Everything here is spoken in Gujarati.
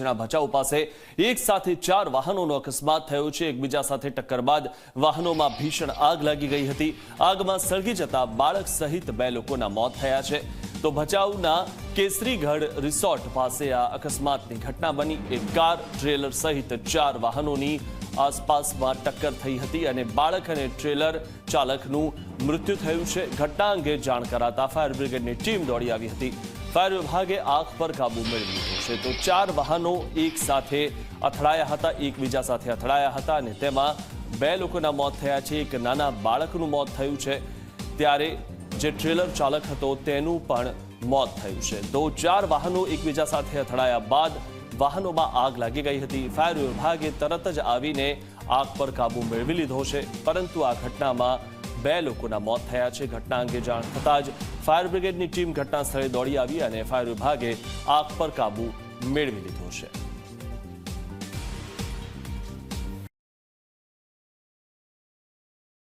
કચ્છના ભચાઉ પાસે એક સાથે ચાર વાહનોનો અકસ્માત થયો છે. એકબીજા સાથે ટક્કર બાદ વાહનોમાં ભીષણ આગ લાગી ગઈ હતી. આગમાં સળગી જતા બાળક સહિત બે લોકોના મોત થયા છે. તો ભચાઉના કેસરીગઢ રિસોર્ટ પાસે આ અકસ્માતની ઘટના બની. એક કાર, ટ્રેલર સહિત ચાર વાહનોની આસપાસમાં ટક્કર થઈ હતી અને બાળક અને ટ્રેલર ચાલકનું મૃત્યુ થયું છે. ઘટના અંગે જાણ કરાતા ફાયર બ્રિગેડની ટીમ દોડી આવી હતી. ફાયર વિભાગે આગ પર કાબુ મેળવી લીધો છે. તો ચાર વાહનો એક સાથે અથડાયા હતા, એકબીજા સાથે અથડાયા હતા અને તેમાં બે લોકોના મોત થયા છે. એક નાના બાળકનું મોત થયું છે. ત્યારે જે ટ્રેલર ચાલક હતો તેનું પણ મોત થયું છે. તો ચાર વાહનો એકબીજા સાથે અથડાયા બાદ વાહનોમાં આગ લાગી ગઈ હતી. ફાયર વિભાગે તરત જ આવીને આગ પર કાબુ મેળવી લીધો છે. પરંતુ આ ઘટનામાં બે લોકોના મોત થયા છે. ઘટના અંગે જાણ થતાં જ ફાયર બ્રિગેડની ટીમ ઘટના સ્થળે દોડી આવી અને ફાયર વિભાગે આગ પર કાબુ મેળવી લીધો છે.